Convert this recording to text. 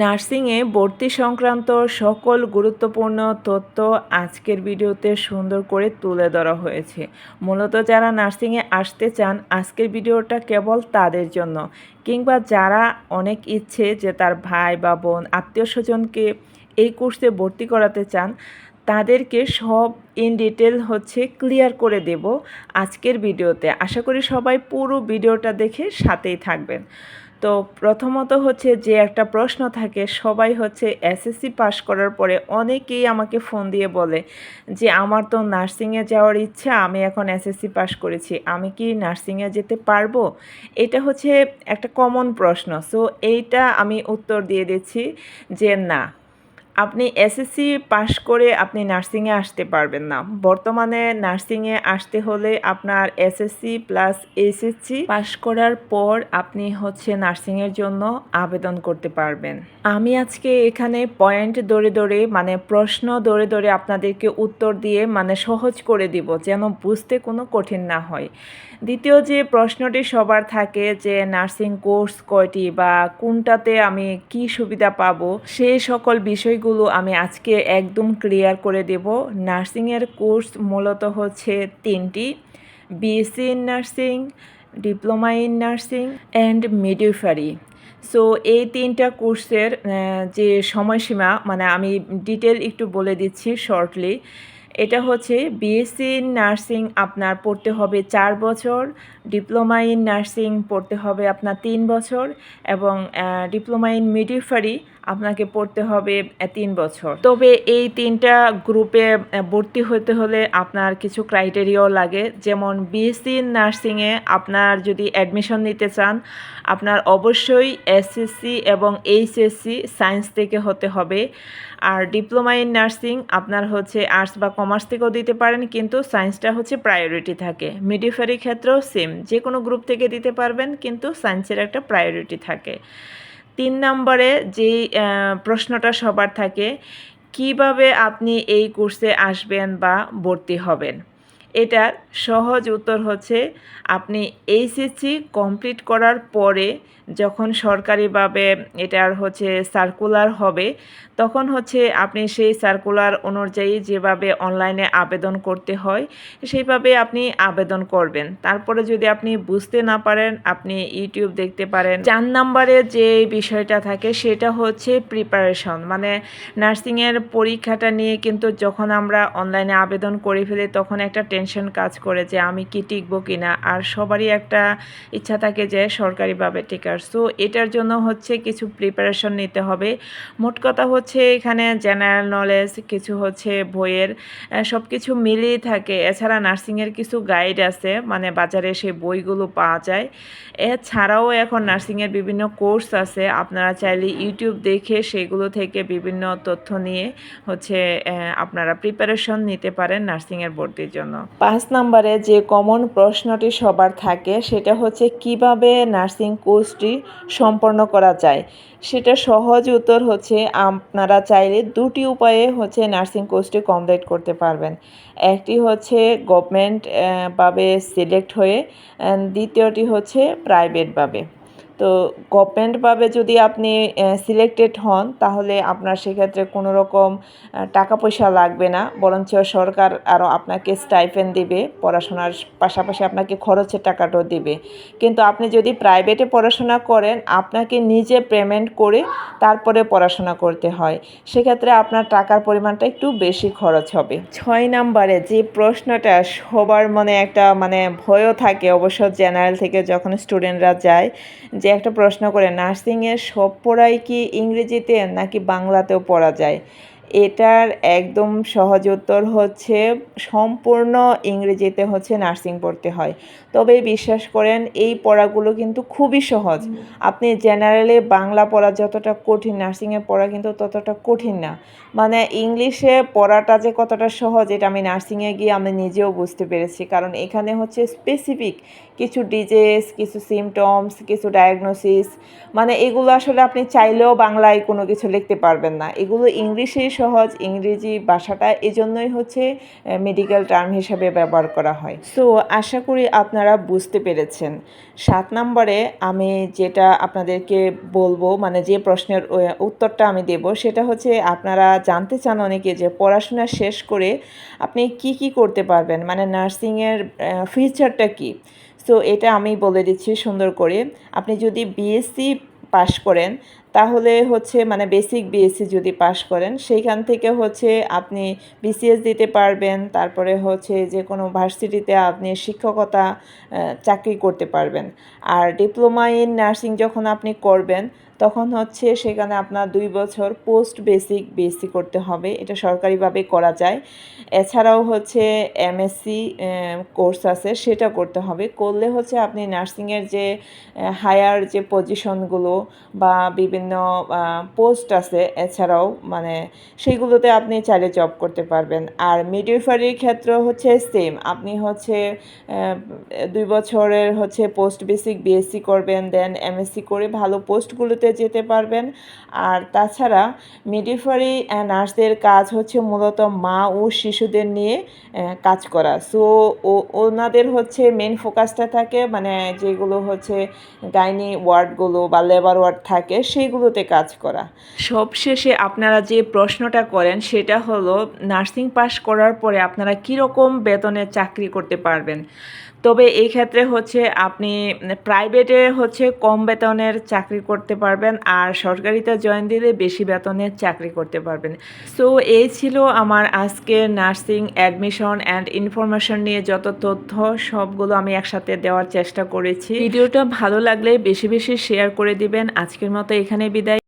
নার্সিংয়ে ভর্তি সংক্রান্ত সকল গুরুত্বপূর্ণ তথ্য আজকের ভিডিওতে সুন্দর করে তুলে ধরা হয়েছে। মূলত যারা নার্সিংয়ে আসতে চান, আজকের ভিডিওটা কেবল তাদের জন্য। কিংবা যারা অনেক ইচ্ছে যে তার ভাই বা বোন, আত্মীয় স্বজনকে এই কোর্সে ভর্তি করাতে চান, তাদেরকে সব ইন ডিটেল হচ্ছে ক্লিয়ার করে দেব আজকের ভিডিওতে। আশা করি সবাই পুরো ভিডিওটা দেখে সাথেই থাকবেন। তো প্রথমত হচ্ছে যে একটা প্রশ্ন থাকে, সবাই হচ্ছে এসএসসি পাশ করার পরে অনেকেই আমাকে ফোন দিয়ে বলে যে, আমার তো নার্সিংয়ে যাওয়ার ইচ্ছা, আমি এখন এসএসসি পাশ করেছি, আমি কি নার্সিংয়ে যেতে পারব? এটা হচ্ছে একটা কমন প্রশ্ন। সো এইটা আমি উত্তর দিয়ে দিচ্ছি যে, না। আপনি এসএসসি পাশ করে আপনি নার্সিংয়ে আসতে পারবেন না। বর্তমানে নার্সিংয়ে আসতে হলে আপনার এসএসসি প্লাস এসএসসি পাশ করার পর আপনি হচ্ছে নার্সিংয়ের জন্য আবেদন করতে পারবেন। আমি আজকে এখানে পয়েন্ট ধরে ধরে মানে প্রশ্ন ধরে ধরে আপনাদেরকে উত্তর দিয়ে মানে সহজ করে দিব যেন বুঝতে কোনো কঠিন না হয়। দ্বিতীয় যে প্রশ্নটি সবার থাকে যে নার্সিং কোর্স কয়টি বা কোনটাতে আমি কি সুবিধা পাবো সেই সকল বিষয়গুলো আমি আজকে একদম ক্লিয়ার করে দেব। নার্সিংয়ের কোর্স মূলত হচ্ছে তিনটি BSc in nursing diploma in nursing and midwifery so এই তিনটা কোর্সের যে সময়সীমা মানে আমি ডিটেল একটু বলে দিচ্ছি শর্টলি এটা হচ্ছে বিএসসি ইন নার্সিং আপনার পড়তে হবে চার বছর ডিপ্লোমা ইন নার্সিং পড়তে হবে আপনার তিন বছর এবং ডিপ্লোমা ইন মিডিফারি আপনাকে পড়তে হবে তিন বছর। তবে এই তিনটা গ্রুপে ভর্তি হতে হলে আপনার কিছু ক্রাইটেরিয়াও লাগে। যেমন বিএসসি নার্সিংয়ে আপনার যদি অ্যাডমিশন নিতে চান, আপনার অবশ্যই এসএসসি এবং এইচএসসি সায়েন্স থেকে হতে হবে। আর ডিপ্লোমা ইন নার্সিং আপনার হচ্ছে আর্টস বা কমার্স থেকেও দিতে পারেন, কিন্তু সায়েন্সটা হচ্ছে প্রায়োরিটি থাকে। মিডিফারি ক্ষেত্রেও সেম যে কোনো গ্রুপ থেকে দিতে পারবেন, কিন্তু সায়েন্সের একটা প্রায়োরিটি থাকে। তিন নম্বরে যেই প্রশ্নটা সবার থাকে, কীভাবে আপনি এই কোর্সে আসবেন বা ভর্তি হবেন? এটার সহজ উত্তর হচ্ছে, আপনি এইচএসসি কমপ্লিট করার পরে যখন সরকারিভাবে এটার হচ্ছে সার্কুলার হবে, তখন হচ্ছে আপনি সেই সার্কুলার অনুযায়ী যেভাবে অনলাইনে আবেদন করতে হয়, সেইভাবে আপনি আবেদন করবেন। তারপরে যদি আপনি বুঝতে না পারেন, আপনি ইউটিউব দেখতে পারেন। চার নাম্বারে যে বিষয়টা থাকে, সেটা হচ্ছে প্রিপারেশন মানে নার্সিংয়ের পরীক্ষাটা নিয়ে কিন্তু যখন আমরা অনলাইনে আবেদন করে ফেলি, তখন একটা টেনশন কাজ করে যে আমি কি টিকবো কি না আর সবারই একটা ইচ্ছা থাকে যে সরকারিভাবে টিকার সো এটার জন্য হচ্ছে কিছু প্রিপারেশন নিতে হবে। মোট কথা হচ্ছে এখানে জেনারেল নলেজ কিছু হচ্ছে বইয়ের সব কিছু মিলিয়ে থাকে। এছাড়া নার্সিংয়ের কিছু গাইড আছে মানে বাজারে সেই বইগুলো পাওয়া যায়। এছাড়াও এখন নার্সিংয়ের বিভিন্ন কোর্স আছে। আপনারা চাইলে ইউটিউব দেখে সেগুলো থেকে বিভিন্ন তথ্য নিয়ে হচ্ছে আপনারা প্রিপারেশন নিতে পারেন নার্সিংয়ের ভর্তির জন্য। পাঁচ নম্বরে যে কমন প্রশ্নটি সবার থাকে, সেটা হচ্ছে কীভাবে নার্সিং কোর্সটি সম্পন্ন করা যায়। সেটা সহজ উত্তর হচ্ছে, আপনারা চাইলে দুটি উপায়ে হচ্ছে নার্সিং কোর্সটি কমপ্লিট করতে পারবেন। একটি হচ্ছে গভর্নমেন্টভাবে সিলেক্ট হয়ে দ্বিতীয়টি হচ্ছে প্রাইভেটভাবে তো গভর্নমেন্টভাবে যদি আপনি সিলেক্টেড হন, তাহলে আপনার সেক্ষেত্রে কোনো রকম টাকা পয়সা লাগবে না। বরঞ্চ সরকার আরও আপনাকে স্টাইফেন দিবে, পড়াশোনার পাশাপাশি আপনাকে খরচের টাকাটাও দিবে। কিন্তু আপনি যদি প্রাইভেটে পড়াশোনা করেন, আপনাকে নিজে পেমেন্ট করে তারপরে পড়াশোনা করতে হয়। সেক্ষেত্রে আপনার টাকার পরিমাণটা একটু বেশি খরচ হবে। ছয় নাম্বারে যে প্রশ্নটা সবার মনে একটা মানে ভয়ও থাকে। অবশ্য জেনারেল থেকে যখন স্টুডেন্টরা যায় যে একটা প্রশ্ন করে নার্সিংয়ের সব পড়াই কি ইংরেজিতে নাকি বাংলাতেও পড়া যায়? এটার একদম সহজ উত্তর হচ্ছে সম্পূর্ণ ইংরেজিতে হচ্ছে নার্সিং পড়তে হয়। তবে বিশ্বাস করেন এই পড়াগুলো কিন্তু খুবই সহজ। আপনি জেনারেলি বাংলা পড়া যতটা কঠিন নার্সিংয়ে পড়া কিন্তু ততটা কঠিন না। মানে ইংলিশে পড়াটা যে কতটা সহজ এটা আমি নার্সিংয়ে গিয়ে আমি নিজেও বুঝতে পেরেছি। কারণ এখানে হচ্ছে স্পেসিফিক কিছু ডিজেস কিছু সিমটমস কিছু ডায়াগনোসিস মানে এগুলো আসলে আপনি চাইলেও বাংলায় কোনো কিছু লিখতে পারবেন না। এগুলো ইংলিশেই সহজ ইংরেজি ভাষাটা এজন্যই হচ্ছে মেডিকেল টার্ম হিসাবে ব্যবহার করা হয়। সো আশা করি আপনারা বুঝতে পেরেছেন। সাত নম্বরে আমি যেটা আপনাদেরকে বলব মানে যে প্রশ্নের উত্তরটা আমি দেব, সেটা হচ্ছে আপনারা জানতে চান অনেকে যে পড়াশোনা শেষ করে আপনি কি কি করতে পারবেন মানে নার্সিংয়ের ফিউচারটা কি? সো এটা আমি বলে দিচ্ছি সুন্দর করে। আপনি যদি বিএসসি পাশ করেন তাহলে হচ্ছে মানে বেসিক বিএসসি যদি পাশ করেন, সেইখান থেকে হচ্ছে আপনি বিসিএস দিতে পারবেন, তারপরে হচ্ছে যে কোনো ভার্সিটিতে আপনি শিক্ষকতা চাকরি করতে পারবেন। আর ডিপ্লোমা ইন নার্সিং যখন আপনি করবেন তখন হচ্ছে সেখানে আপনার দুই বছর পোস্ট বেসিক বিএসসি করতে হবে। এটা সরকারিভাবে করা যায়। এছাড়াও হচ্ছে এমএসসি কোর্স আছে, সেটা করতে হবে। করলে হচ্ছে আপনি নার্সিংয়ের যে হায়ার যে পজিশনগুলো বা বিভিন্ন পোস্ট আছে, এছাড়াও মানে সেইগুলোতে আপনি চাইলে জব করতে পারবেন। আর মিডওয়াইফারির ক্ষেত্রে হচ্ছে সেম আপনি হচ্ছে দুই বছরের হচ্ছে পোস্ট বেসিক বিএসসি করবেন দেন এমএসসি করে ভালো পোস্টগুলোতে যেতে পারবেন। আর তাছাড়া মিডিফারি নার্সদের কাজ হচ্ছে মূলত মা ও শিশুদের নিয়ে কাজ করা। সো ওনাদের হচ্ছে মেন ফোকাসটা থাকে মানে যেগুলো হচ্ছে গাইনি ওয়ার্ডগুলো বা লেবার ওয়ার্ড থাকে সেইগুলোতে কাজ করা। সবশেষে আপনারা যে প্রশ্নটা করেন, সেটা হলো নার্সিং পাস করার পরে আপনারা কীরকম বেতনে চাকরি করতে পারবেন? তবে এই ক্ষেত্রে হচ্ছে আপনি প্রাইভেটে হচ্ছে কম বেতনের চাকরি করতে পারবেন। আর সরকারিতে জয়েন দিলে বেশি বেতনে চাকরি করতে পারবেন। সো এই ছিল আমার আজকে নার্সিং অ্যাডমিশন অ্যান্ড ইনফরমেশন নিয়ে যত তথ্য, সবগুলো আমি একসাথে দেওয়ার চেষ্টা করেছি। ভিডিওটা ভালো লাগলে বেশি বেশি শেয়ার করে দিবেন। আজকের মতো এখানে বিদায়।